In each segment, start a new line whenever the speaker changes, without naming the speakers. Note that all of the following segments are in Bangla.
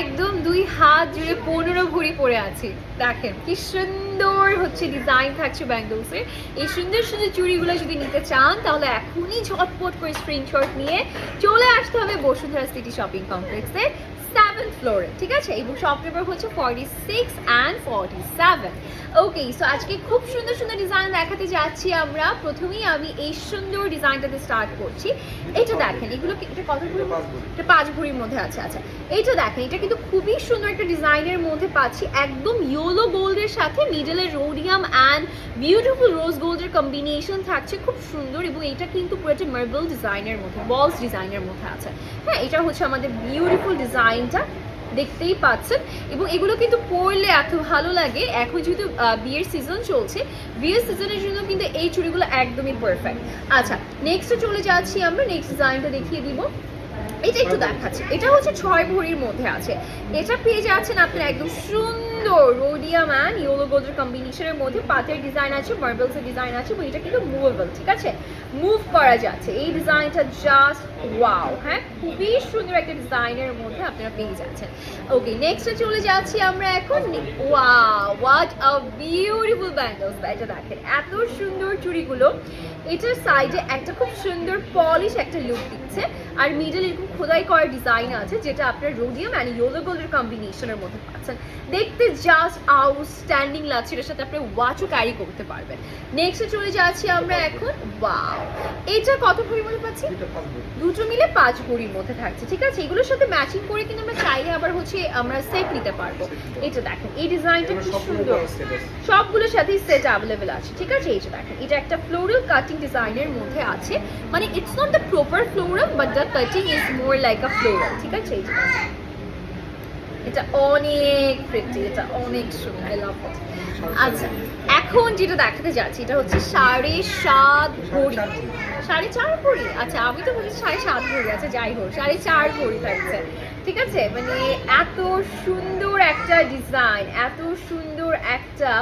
একদম দুই হাত জুড়ে পনেরো ভরি পরে আছে। দেখেন কি সুন্দর হচ্ছে ডিজাইন থাকছে ব্যাঙ্গলসের এই সুন্দর সুন্দর চুড়িগুলো যদি নিতে চান, তাহলে এখনই ঝটপট করে স্ক্রিনশট নিয়ে চলে আসতে হবে বসুন্ধরা সিটি শপিং কমপ্লেক্সে সেভেন্থ ফ্লোরে ঠিক আছে? এবং শপ নাম্বার হচ্ছে forty six and forty seven okay so আজকে খুব সুন্দর সুন্দর ডিজাইন দেখাতে যাচ্ছি আমরা। প্রথমেই আমি এই সুন্দর ডিজাইনটাতে স্টার্ট করছি। এটা দেখেন, এগুলো এটা কত এটা পাঁচ ভরির মধ্যে আছে আচ্ছা। এইটা দেখেন, এটা কিন্তু খুবই সুন্দর একটা ডিজাইনের মধ্যে পাচ্ছি। একদম ইয়েলো গোল্ডের সাথে মিডলে রোডিয়াম অ্যান্ড বিউটিফুল রোজ গোল্ডের কম্বিনেশন থাকছে, খুব সুন্দর এবং এটা কিন্তু পুরো একটা মার্বেল ডিজাইনের মধ্যে বলস ডিজাইনের মধ্যে আছে। হ্যাঁ এটা হচ্ছে আমাদের বিউটিফুল ডিজাইনটা দেখতেই পাচ্ছেন। এবং এগুলো কিন্তু পরলে এত ভালো লাগে, এখন যেহেতু বিয়ের সিজন চলছে, বিয়ের সিজনের জন্য কিন্তু এই চুড়িগুলো একদমই পারফেক্ট আচ্ছা নেক্সটে চলে যাচ্ছি আমরা নেক্সট ডিজাইনটা দেখিয়ে দিব। এটা একটু দেখাচ্ছি। এটা হচ্ছে ছয় ভরির মধ্যে আছে। এটা পেয়ে যাচ্ছেন আপনার একদম সুন্দর রোডিয়াম অ্যান্ড ইয়েলো গোল্ডের কম্বিনেশনের মধ্যে পাতের ডিজাইন আছে মার্বেলসের ডিজাইন আছে এবং এটা কিন্তু মুভেবল ঠিক আছে? মুভ করা যাচ্ছে। এই ডিজাইনটা জাস্ট ওয়াও হ্যাঁ? খুবই সুন্দর একটা ডিজাইনের মধ্যে আপনারা পেয়ে যাচ্ছেন। ওকে নেক্সটে চলে যাচ্ছি আমরা এখন। Wow what a beautiful bangles এটা দেখেন। এত সুন্দর চুড়িগুলো। এটার সাইডে একটা খুব সুন্দর পলিশ একটা লুক দিচ্ছে। আর মিডল এরকম খোদাই করা ডিজাইন আছে যেটা আপনার রোডিয়াম অ্যান্ড ইয়েলো গোল্ডের কম্বিনেশনের মধ্যে পাচ্ছেন। দেখতে জাস্ট আউটস্ট্যান্ডিং লাগছে এটার সাথে আপনি ওয়াচও ক্যারি করতে পারবেন। নেক্সটে চলে যাচ্ছি আমরা এখন ওয়াও এটা কত পরিমাণে পাচ্ছি? দুটো মিলে পাঁচ ভরির মধ্যে থাকছে ঠিক আছে? এগুলোর সাথে ম্যাচিং করে কিন্তু আমরা চাইলে আবার হচ্ছে আমরা সেট নিতে পারব। এটা দেখেন এই ডিজাইনটা কি সুন্দর। সবগুলোর সাথেই সেট অ্যাভেলেবেল আছে ঠিক আছে? এই যে দেখেন এটা একটা ফ্লোরাল কাটিং ডিজাইনের মধ্যে আছে। মানে it's not the proper floral but the cutting is more like a floral ঠিক আছে? এই। এটা অনেক প্রিটি এটা অনেক সুন্দর লাভ আচ্ছা এখন যেটা দেখাতে যাচ্ছি, এটা হচ্ছে সাড়ে সাত ভরি। সাড়ে চার ভরি? আচ্ছা আমি তো বলি সাড়ে সাত ভরি আচ্ছা যাই হোক, সাড়ে চার ভরি থাকছে ঠিক আছে? মানে এত সুন্দর একটা ডিজাইন এত সুন্দর একটা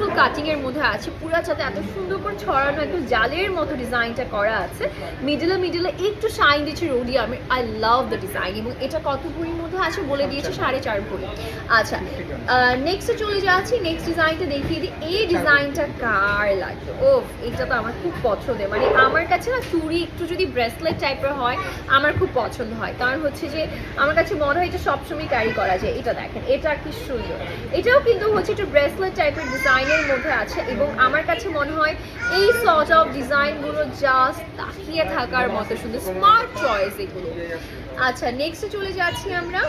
বিউটিফুল কাটিং এর মধ্যে আছে। পুরা সাথে এত সুন্দর করে ছড়ানো একদম জালের মতো ডিজাইনটা করা আছে। মিডলে মিডলে একটু শাইন দিচ্ছে রোডি আমি আই লাভ দ্য ডিজাইন এবং এটা কত ভরির মধ্যে আছে বলে দিয়েছে সাড়ে চার ভরি। আচ্ছা নেক্সটে চলে যাচ্ছি। নেক্সট ডিজাইনটা দেখিয়ে দিই। এই ডিজাইনটা কার লাগবে? ও এটা তো আমার খুব পছন্দের। মানে আমার কাছে না চুড়ি একটু যদি ব্রেসলেট টাইপের হয়, আমার খুব পছন্দ হয়। কারণ হচ্ছে যে, আমার কাছে মনে হয় এটা সবসময় ক্যারি করা যায়। এটা দেখেন, এটা কি সুন্দর। এটাও কিন্তু হচ্ছে একটু ব্রেসলেট টাইপের ডিজাইনের মধ্যে আছে এবং আমার কাছে মনে হয় এই সর্ট অফ ডিজাইনগুলো জাস্ট তাকিয়ে থাকার মতো সুন্দর স্মার্ট চয়েস এগুলো। আচ্ছা নেক্সটে চলে যাচ্ছি আমরা।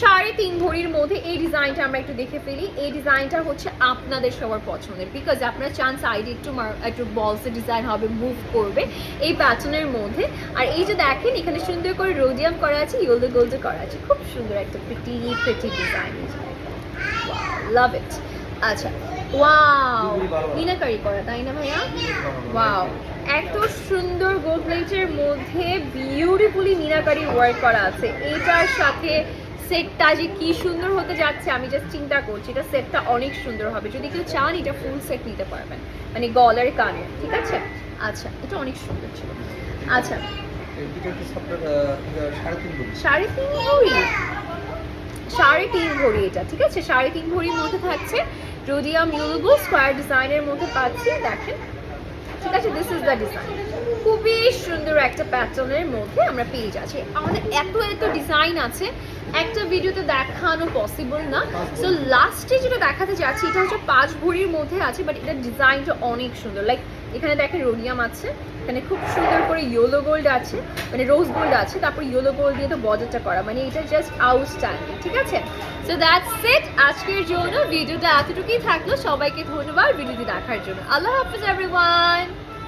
সাড়ে তিন ভরির মধ্যে এই ডিজাইনটা আমরা একটু দেখে ফেলি। এই ডিজাইনটা হচ্ছে আপনাদের সবার পছন্দের বিকজ আপনার চান সাইডে একটু একটু বলসের ডিজাইন হবে মুভ করবে এই প্যাটার্নের মধ্যে। আর এই যে দেখেন, এখানে সুন্দর করে রোডিয়াম করা আছে ইয়েলো গোল্ডে করা আছে। খুব সুন্দর একটা pretty pretty design love it আচ্ছা ওয়াও মিনাকারি করা তাই না ভাইয়া? ওয়াও এত সুন্দর গোল্ড প্লেটের মধ্যে বিউটিফুলি মিনাকারি ওয়ার্ক করা আছে। এটার সাথে সেটটা যে কি সুন্দর হতে যাচ্ছে আমি জাস্ট চিন্তা করছি এটা সেটটা অনেক সুন্দর হবে। যদি কেউ চান এটা ফুল সেট নিতে পারবেন মানে গলার কানে ঠিক আছে? আচ্ছা এটা অনেক সুন্দর ছিল। আচ্ছা। সাড়ে তিন ভরি সাড়ে তিন ভরি এটা, ঠিক আছে? সাড়ে তিন ভরির মধ্যে থাকছে যদি আমি স্কোয়ার ডিজাইনের মধ্যে পাচ্ছি, দেখেন। ঠিক আছে দিস ইজ দ্য ডিজাইন খুবই সুন্দর একটা প্যাটার্নের মধ্যে আমরা পেয়ে যাচ্ছি। আমাদের এত এত ডিজাইন আছে, একটা ভিডিওতে দেখানো পসিবল না। সো লাস্টে যেটা দেখাতে যাচ্ছি, এটা হচ্ছে পাঁচ ভরির মধ্যে আছে বাট এটার ডিজাইনটা অনেক সুন্দর। লাইক এখানে দেখেন রোডিয়াম আছে, এখানে খুব সুন্দর করে ইয়েলো গোল্ড আছে মানে রোজ গোল্ড আছে, তারপর ইয়েলো গোল্ড দিয়ে তো বর্ডারটা করা। মানে এটা জাস্ট আউটস্ট্যান্ডিং ঠিক আছে? সো দ্যাটস ইট আজকের জন্য ভিডিওটা এতটুকুই থাকল। সবাইকে ধন্যবাদ ভিডিওটি দেখার জন্য। আল্লাহ হাফিজ এভরিওয়ান